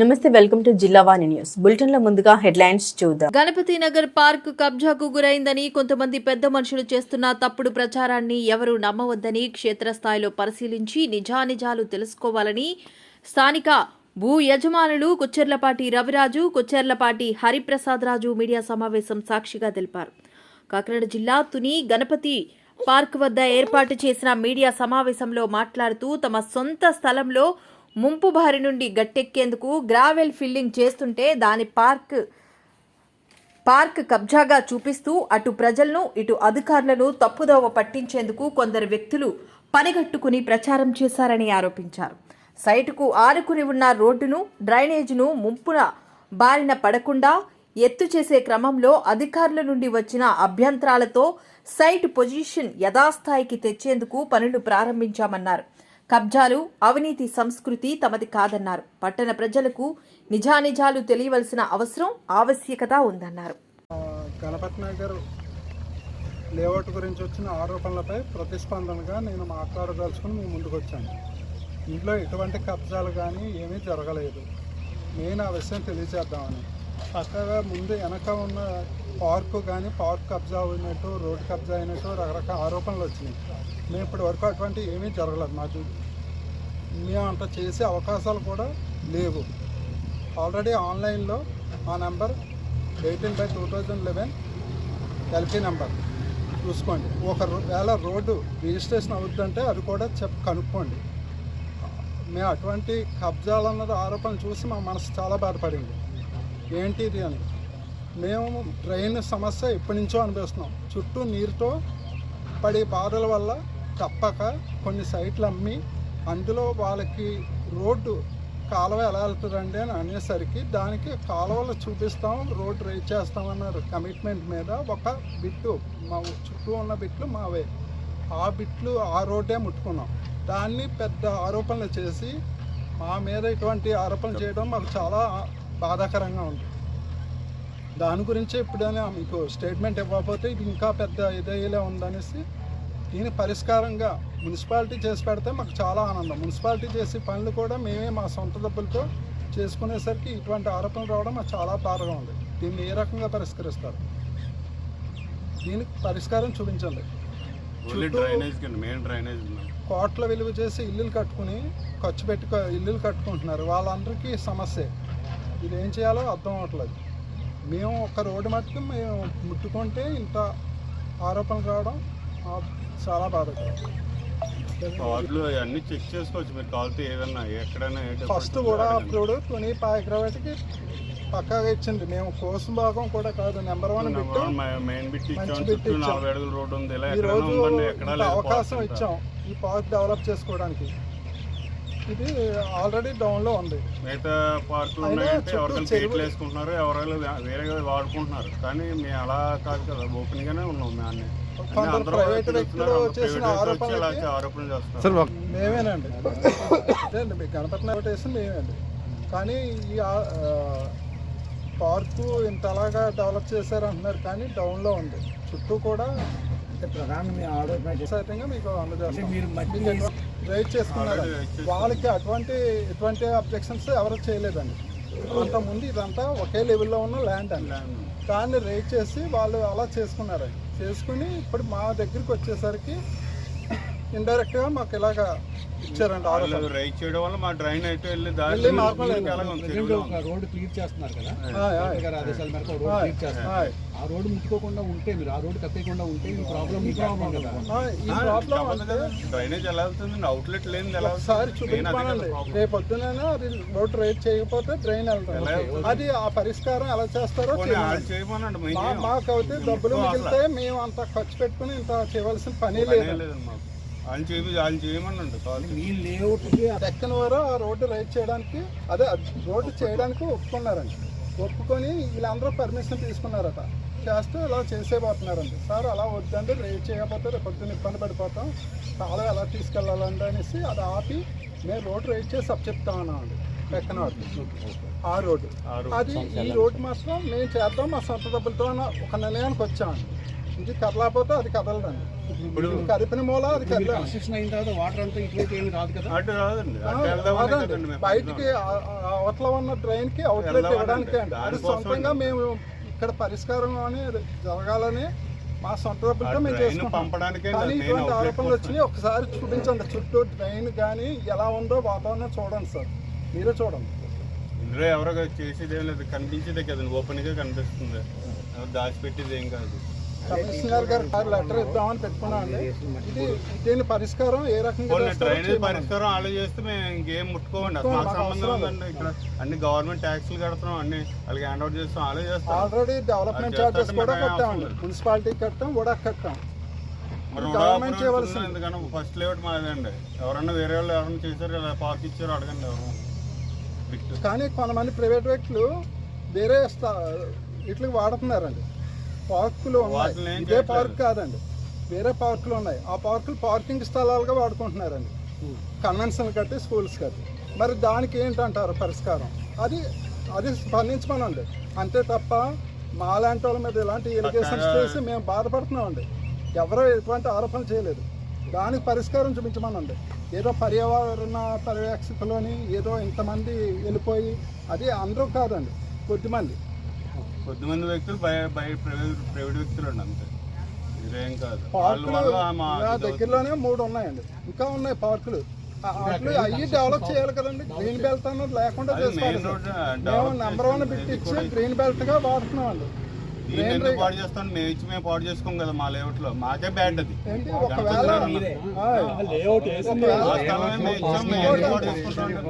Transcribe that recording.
నమస్తే welcome to జిల్లా వాణి news. బులెటిన్లో ముందుగా హెడ్లైన్స్ చూద్దాం. గణపతి నగర్ పార్క్ కబ్జాకు గురైందని కొంతమంది పెద్ద మనుషులు చేస్తున్న తప్పుడు ప్రచారాన్ని ఎవరు నమ్మవద్దని క్షేత్రస్థాయిలో పరిశీలించి నిజానిజాలు తెలుసుకోవాలని స్థానిక భూ యజమానులు కొచ్చెర్లపాటి రవిరాజు కొచ్చెర్లపాటి హరిప్రసాద్ రాజు మీడియా సమావేశం సాక్షిగా తెలిపారు. కాకినాడ జిల్లా తుని గణపతి పార్క్ వద్ద ఏర్పాటు చేసిన మీడియా సమావేశంలో మాట్లాడుతూ తమ సొంత స్థలంలో ముంపు బారి నుండి గట్టెక్కేందుకు గ్రావెల్ ఫిల్లింగ్ చేస్తుంటే దాని పార్క్ పార్క్ కబ్జాగా చూపిస్తూ అటు ప్రజలను ఇటు అధికారులను తప్పుదోవ పట్టించేందుకు కొందరు వ్యక్తులు పనిగట్టుకుని ప్రచారం చేశారని ఆరోపించారు. సైటుకు ఆనుకుని ఉన్న రోడ్డును డ్రైనేజీను ముంపున బారిన పడకుండా ఎత్తు చేసే క్రమంలో అధికారుల నుండి వచ్చిన అభ్యంతరాలతో సైట్ పొజిషన్ యథాస్థాయికి తెచ్చేందుకు పనులు ప్రారంభించామన్నారు. కబ్జాలు అవినీతి సంస్కృతి తమది కాదన్నారు. పట్టణ ప్రజలకు నిజానిజాలు తెలియవలసిన అవసరం ఆవశ్యకత ఉందన్నారు. గణపతి నగర్ లేఅవుట్ గురించి వచ్చిన ఆరోపణలపై ప్రతిస్పందనగా నేను మాట్లాడదలుచుకుని మీ ముందుకు వచ్చాను ఇంట్లో ఎటువంటి కబ్జాలు కానీ ఏమీ జరగలేదు. నేను ఆ విషయం తెలియజేద్దామని. పక్కగా ముందు వెనక ఉన్న పార్కు కానీ పార్క్ కబ్జా అయినట్టు రోడ్ కబ్జా అయినట్టు రకరకాల ఆరోపణలు వచ్చినాయి. మేము ఇప్పటి వరకు అటువంటి ఏమీ జరగలేదు మాకు. మేము అంత చేసే అవకాశాలు కూడా లేవు. ఆల్రెడీ ఆన్లైన్లో మా number eighteen by two thousand eleven LP number. చూసుకోండి. ఒక వేళ రోడ్డు రిజిస్ట్రేషన్ అవుతుందంటే అది కూడా చెప్ కనుక్కోండి. మేము అటువంటి కబ్జాలు అన్నది ఆరోపణలు చూసి మా మనసు చాలా బాధపడింది. ఏంటిది అని. మేము ట్రైన్ సమస్య ఎప్పటి నుంచో అనిపిస్తున్నాం చుట్టూ నీరుతో పడే బాధల వల్ల తప్పక కొన్ని సైట్లు అమ్మి అందులో వాళ్ళకి రోడ్డు కాలువ ఎలా వెళ్తుందండి అని అనేసరికి దానికి కాలువలు చూపిస్తాం రోడ్డు రైజ్ చేస్తామన్నారు. కమిట్మెంట్ మీద ఒక బిట్టు మా చుట్టూ ఉన్న బిట్లు మావే. ఆ బిట్లు ఆ రోడ్డే ముట్టుకున్నాం. దాన్ని పెద్ద ఆరోపణలు చేసి మా మీద ఇటువంటి ఆరోపణలు చేయడం మాకు చాలా బాధాకరంగా ఉంది. దాని గురించి ఎప్పుడైనా మీకు స్టేట్మెంట్ ఇవ్వకపోతే ఇది ఇంకా పెద్ద ఇదయ్యేలా ఉందనేసి దీని పరిష్కారంగా మున్సిపాలిటీ చేసి పెడితే మాకు చాలా ఆనందం. మున్సిపాలిటీ చేసే పనులు కూడా మేమే మా సొంత డబ్బులతో చేసుకునేసరికి ఇటువంటి ఆరోపణలు రావడం మాకు చాలా బాధగా ఉంది. దీన్ని ఏ రకంగా పరిష్కరిస్తారు? దీనికి పరిష్కారం చూపించండి. కోట్ల విలువ చేసి ఇల్లులు కట్టుకుని ఖర్చు పెట్టి ఇల్లులు కట్టుకుంటున్నారు. వాళ్ళందరికీ సమస్య. ఇది ఏం చేయాలో అర్థం అవ్వట్లేదు. మేము ఒక రోడ్డు మట్టుకు మేము ముట్టుకుంటే ఇంత ఆరోపణలు రావడం చాలా బాధకరం కార్డులు అన్ని చెక్ చేసుకోవచ్చు. మీరు కావాలితే ఏదన్నా ఎక్కడైనా ఫస్ట్ కూడా. అప్పుడు కొని పాయగ్రవాటికి పక్కాగా ఇచ్చింది మేము కోసం భాగం కూడా కాదు. నెంబర్ వన్ మెయిన్ బిట్ ఇచ్చాం. ఈ రోజు అవకాశం. ఇచ్చాం. ఈ పార్క్ డెవలప్ చేసుకోవడానికి. ఇది ఆల్రెడీ డౌన్లో ఉంది. మిగతా పార్కులు ఉన్నాయంటే ఎవరికైనా గేట్లు వేసుకుంటున్నారు ఎవరైనా వే- వేరేగా వాడుకుంటున్నారు. కానీ మేము అలా కాదు కదా ఓపెన్ గానే ఉన్నాం మేము అన్ని. ఆరోపణలు చేస్తారు మేమేనండి. అదే అండి మీకు గణపతి వేసింది మేమేండి కానీ ఈ పార్కు ఇంత అలాగా డెవలప్ చేశారు అంటున్నారు కానీ డౌన్లో ఉంది. చుట్టూ కూడా మీకు అందజేస్తాం. రైట్ చేసుకున్నారు. వాళ్ళకి అటువంటి ఎటువంటి అబ్జెక్షన్స్ ఎవరు చేయలేదండి. అంతకుముందు ఇదంతా ఒకే లెవెల్లో ఉన్న ల్యాండ్ అండి. దాన్ని రేట్ చేసి వాళ్ళు అలా చేసుకున్నారు చేసుకుని ఇప్పుడు మా దగ్గరికి వచ్చేసరికి ఇండైరెక్ట్గా మాకు ఇలాగా ఇచ్చారండి వాళ్ళు రైట్ చేయడం వల్ల మా డ్రైన్ అయితే వెళ్ళి దారి ఒక రోడ్డు క్లియర్ చేస్తున్నారు కదా. ఆదేశాల మేరకు రోడ్డు క్లియర్ చేస్తున్నారు. ఆ రోడ్డు ముట్టుకోకుండా ఉంటే మీరు ఆ రోడ్డు కప్పేయకుండా ఉంటే మీ ప్రాబ్లం మీ ప్రాబ్లం కదా. ఈ ప్రాబ్లం డ్రైనేజ్ ఎలా వెళ్తుంది అవుట్లెట్ లేని ఎలా ఒకసారి problem. రేపు పొద్దునైనా అది రోడ్ రైట్ చేయకపోతే వెళ్తాం వెళ్తుంది? అది ఆ పరిష్కారం ఎలా చేస్తారో పోనీ చేయండి. వాళ్ళు చేయమనండి మేము మా చేయం. మాకైతే డబ్బులు మిగిలితే మేము అంత ఖర్చు పెట్టుకుని ఇంత చేయవలసిన పని పనే లేదు వాళ్ళు చేయి వాళ్ళు చేయమనండి కాదు. మీ లేఅవుట్కి దక్కన్ వారు ఆ రోడ్డు రైట్ చేయడానికి అదే రోడ్డు చేయడానికి ఒప్పుకున్నారండి ఒప్పుకొని వీళ్ళందరూ పర్మిషన్ తీసుకున్నారట. చేస్తే ఇలా చేసేపోతున్నారండి సార్ అలా వద్దండి రైట్ చేయకపోతే రేపు పొద్దున్న ఇబ్బంది పడిపోతాం. కాలం ఎలా తీసుకెళ్ళాలండి అనేసి అది ఆపి మేము రోడ్డు రైట్ చేసి అప్ చెప్తామన్నామండి దక్కన్ వారు ఆ రోడ్డు. ఆ రోడ్డు. అది ఈ రోడ్డు మాత్రం మేము చేద్దాం మా సొంత డబ్బులతో ఒక నిర్ణయానికి వచ్చామండి ఇది కదలకపోతే అది కదలదండి. ఇప్పుడు కదిపిన మూల అది కదలండి కన్స్ట్రక్షన్ అయిన తర్వాత వాటర్ అంతా ఇటువైపు ఏమి రాదు కదా? అటు రాదండి. అటు వెళ్దామనే కదండి అదండి. మేము బయటికి అవతల ఉన్న డ్రైన్కి అవుట్లెట్ ఇవ్వడానికి అండి. సొంతంగా మేము ఇక్కడ పరిష్కారం అని జరగాలని మా సొంత డబ్బులతో మేము చేసుకుంటాం. పంపడానికే కానీ మెయిన్ ఇటువంటి అవుట్లెట్ ఆరోపణలు వచ్చినాయి. ఒకసారి చూపించండి. చుట్టూ డ్రైన్ కానీ ఎలా ఉందో వాతావరణం చూడండి సార్. మీరే చూడండి. ఇందులో ఎవరో చేసేది ఏం లేదు. కనిపించేదే కదండి. ఓపెన్గా కనిపిస్తుంది. ఎవరు దాచిపెట్టేది ఏం కాదు. కమిషనర్ గారు లెటర్ ఇద్దామని పెట్టుకున్నాం అండి ఇది దీని పరిష్కారం ఏ రకంగా డ్రైనేజ్. పరిష్కారం చేస్తే మేము ఇంకేం ముట్టుకోమండి. అసలు మాకు మాకు సంబంధం అవసరం ఉందండి. ఇక్కడ అన్ని గవర్నమెంట్ ట్యాక్స్లు కడుతున్నాం. అన్ని వాళ్ళకి హ్యాండ్ అవుట్ చేస్తాం. చేస్తాం ఆల్రెడీ డెవలప్మెంట్ చార్జెస్ కూడా కట్టామండి. మున్సిపాలిటీ కట్టాం కూడా కట్టాం. గవర్నమెంట్ చేయవలసింది. ఎందుకన్నా ఫస్ట్ లేఅవుట్ మాదండి ఎవరన్నా వేరే వాళ్ళు ఎవరన్నా చేశారు ఇలా పార్క్ ఇచ్చారు అడగండి ఎవరు. కానీ కొంతమంది ప్రైవేట్ వ్యక్తులు వేరే స్థా- ఇట్లకి వాడుతున్నారండి. పార్కులు ఉన్నాయి. ఇదే. పార్క్ కాదండి. వేరే పార్కులు ఉన్నాయి. ఆ పార్కులు పార్కింగ్ స్థలాలుగా వాడుకుంటున్నారండి. కన్వెన్షన్ కట్టి స్కూల్స్ కట్టి. మరి దానికి ఏంటంటారు పరిష్కారం? అది అది స్పందించమనండి. అంతే తప్ప మాలాంటి వాళ్ళ మీద ఇలాంటి ఎలిగేషన్స్ చేసి మేము బాధపడుతున్నామండి. ఎవరో ఎటువంటి ఆరోపణలు చేయలేదు. దానికి పరిష్కారం చూపించమనండి. ఏదో పర్యావరణ పర్యవేక్షకులని ఏదో ఇంతమంది వెళ్ళిపోయి అది అందరూ కాదండి. కొద్దిమంది. కొద్దిమంది వ్యక్తులు బయ బయ ప్రైవేట్ వ్యక్తులు అండి అంతే. ఇదేం కాదు. వాళ్ళ వల్ల మా నా దగ్గరలోనే మూడు ఉన్నాయండి ఇంకా ఉన్నాయి పార్కులు. అయ్యి డెవలప్ చేయాలి కదండి. గ్రీన్ బెల్ట్ అన్నది లేకుండా చేసుకోవాలి సార్. మేము నెంబర్ వన్ బిట్ ఇచ్చి గ్రీన్ బెల్ట్గా వాడుతున్నాం అండి దీన్ని ఎందుకు పాడు చేస్తాం? మేము ఇచ్చి మేము పాడు చేసుకోం కదా మా లేఅవుట్లో మాకే బ్యాడ్ అది. ఏంటి? ఒకవేళ ఆయ్, లేఅవుట్ వేసింది ఒకవేళ మా స్థలమే మేము ఇచ్చాం మేము ఎందుకు పాడు చేసుకుంటాం? అంటే